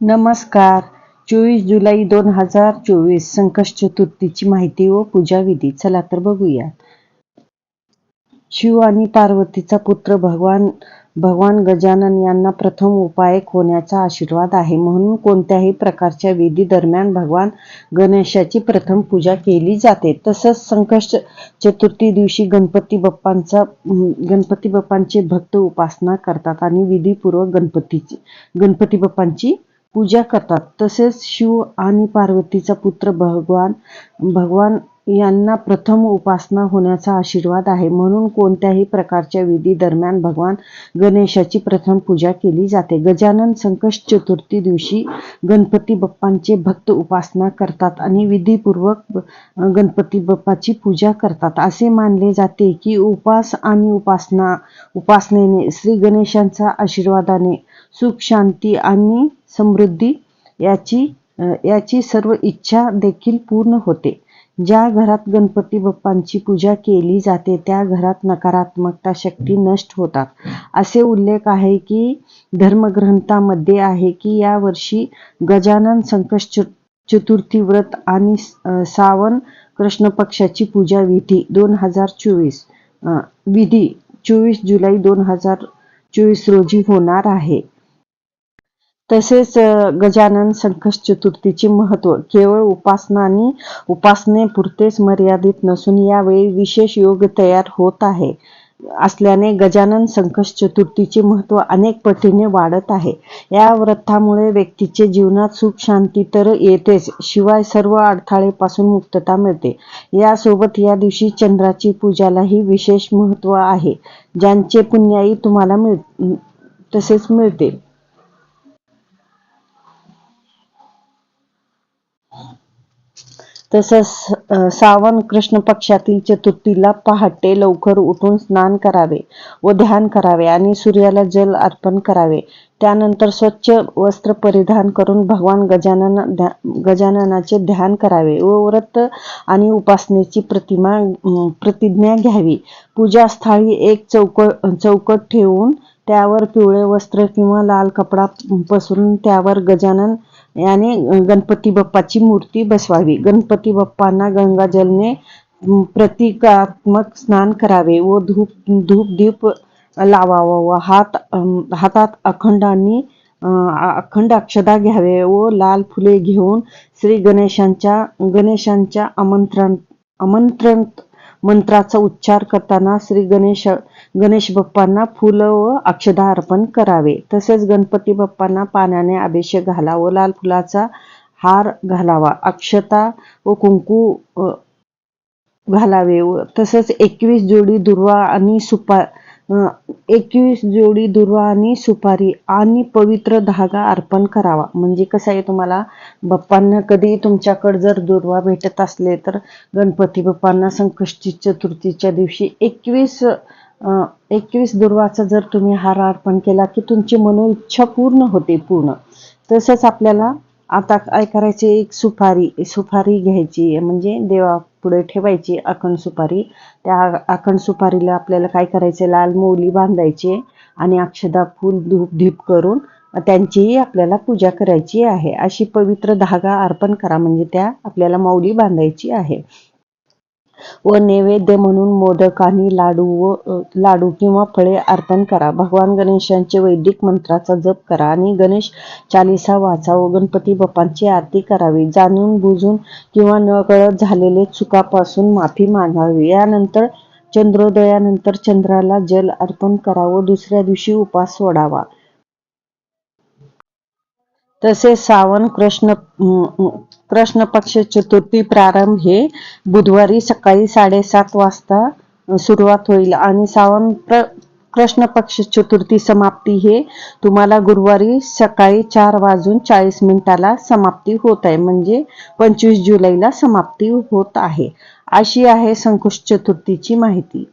नमस्कार. चोवीस जुलै दोन हजार चोवीस संकष्ट चतुर्थीची माहिती व पूजा विधी. चला तर बघूया शिव आणि पार्वतीचा पुत्र भगवान भगवान गजानन यांना प्रथम उपाय होण्याचा आशीर्वाद आहे. म्हणून कोणत्याही प्रकारच्या विधी दरम्यान भगवान गणेशाची प्रथम पूजा केली जाते. तसंच संकष्ट चतुर्थी दिवशी गणपती बाप्पांचा गणपती बाप्पांचे भक्त उपासना करतात आणि विधीपूर्वक गणपतीची गणपती बाप्पांची पूजा करतात. तसेच शिव आणि पार्वतीचा पुत्र भगवान भगवान यांना प्रथम उपासना होण्याचा आशीर्वाद आहे. म्हणून कोणत्याही प्रकारच्या विधी दरम्यान भगवान गणेशाची प्रथम पूजा केली जाते. गजानन संकष्ट चतुर्थी दिवशी गणपती बाप्पांचे भक्त उपासना करतात आणि विधीपूर्वक गणपती बाप्पाची पूजा करतात. असे मानले जाते की उपास आणि उपासना उपासनेने श्री गणेशांच्या आशीर्वादाने सुख शांती आणि समृद्धी याची याची सर्व इच्छा देखील पूर्ण होते. ज्या घरात गणपती बाप्पांची पूजा केली जाते त्या घरात नकारात्मकता शक्ती नष्ट होतात. असे उल्लेख आहे की धर्मग्रंथामध्ये आहे की या वर्षी गजानन संकष्ट चतुर्थी व्रत आणि सावन कृष्ण पक्षाची पूजा विधी दोन हजार चोवीस विधी चोवीस जुलै दोन हजार चोवीस रोजी होणार आहे. तसेच गजानन संकष्ट चतुर्थीचे महत्त्व. केवळ उपासना आणि उपासनेपुरतेच मर्यादित नसून यावेळी विशेष योग तयार होत आहे. असल्याने गजानन संकष्ट चतुर्थीचे महत्त्व अनेक पटीने वाढत आहे. या व्रतामुळे व्यक्तीचे जीवनात सुख शांती तर येतेच शिवाय सर्व अडथळेपासून मुक्तता मिळते. यासोबत या दिवशी चंद्राची पूजालाही विशेष महत्त्व आहे. ज्यांचे पुण्याई तुम्हाला मिळ तसेच मिळते तसंच सावन कृष्ण पक्षातील चतुर्थीला पहाटे लवकर उठून स्नान करावे व ध्यान करावे आणि सूर्याला जल अर्पण करावे. त्यानंतर स्वच्छ वस्त्र परिधान करून भगवान गजानन ध्या- गजाननाचे ध्यान करावे व व्रत आणि उपासनेची प्रतिमा प्रतिज्ञा घ्यावी. पूजास्थळी एक चौक चौकट ठेवून त्यावर पिवळे वस्त्र किंवा लाल कपडा पसरून त्यावर गजानन याने गणपती बाप्पाची मूर्ती बसवावी. गणपती बाप्पांना गंगाजलने प्रतिकात्मक स्नान करावे व धूप धूप दीप लावावा. व हात हातात अखंडांनी अखंड अक्षदा घ्यावे व लाल फुले घेऊन श्री गणेशांच्या गणेशांच्या आमंत्रण आमंत्रण मंत्राचा उच्चार करताना श्री गणेश गणेश बाप्पांना फुलं व अक्षदा अर्पण करावे. तसेच गणपती बाप्पांना पाण्याने अभिषेक घाला व लाल फुलाचा हार घालावा. अक्षता व कुंकू घालावे व तसेच एकवीस जोडी दुर्वा आणि सुपा एकवीस जोडी दुर्वा आणि सुपारी आणि पवित्र धागा अर्पण करावा. म्हणजे कसं आहे तुम्हाला बाप्पांना कधी तुमच्याकडे जर दुर्वा भेटत असले तर गणपती बाप्पांना संकष्टी चतुर्थीच्या दिवशी एकवीस एकवीस दुर्वाचा जर तुम्ही हार अर्पण केला की तुमची मनोइच्छा पूर्ण होते पूर्ण. तसंच आपल्याला आता काय करायचे? एक सुपारी सुपारी घ्यायची. म्हणजे देवा पुढे ठेवायची अखंड सुपारी. त्या अखंड सुपारीला आपल्याला काय करायचे? लाल मोली बांधायचे आणि अक्षदा फूल धूप धीप करून त्यांचीही आपल्याला पूजा करायची आहे. अशी पवित्र धागा अर्पण करा. म्हणजे त्या आपल्याला मौली बांधायची आहे. व नैवेद्य म्हणून मोदक आणि लाडू व लाडू किंवा फळे अर्पण करा. भगवान गणेशांचे वैदिक मंत्राचा जप करा आणि गणेश चालिसा वाचा व गणपती बाप्पांची आरती करावी. जाणून बुजून किंवा नकळत झालेले चुकापासून माफी मागावी. यानंतर चंद्रोदयानंतर चंद्राला जल अर्पण करावं दुसऱ्या दिवशी उपास सोडावा. तसेच श्रावण कृष्ण कृष्ण पक्ष चतुर्थी प्रारंभ हे बुधवारी सकाळी साडेसात वाजता सुरुवात होईल. आणि श्रावण कृष्ण पक्ष चतुर्थी समाप्ती हे तुम्हाला गुरुवारी सकाळी चार वाजून चाळीस मिनिटाला समाप्ती होत आहे. म्हणजे पंचवीस जुलैला समाप्ती होत आहे. अशी आहे संकुश चतुर्थीची माहिती.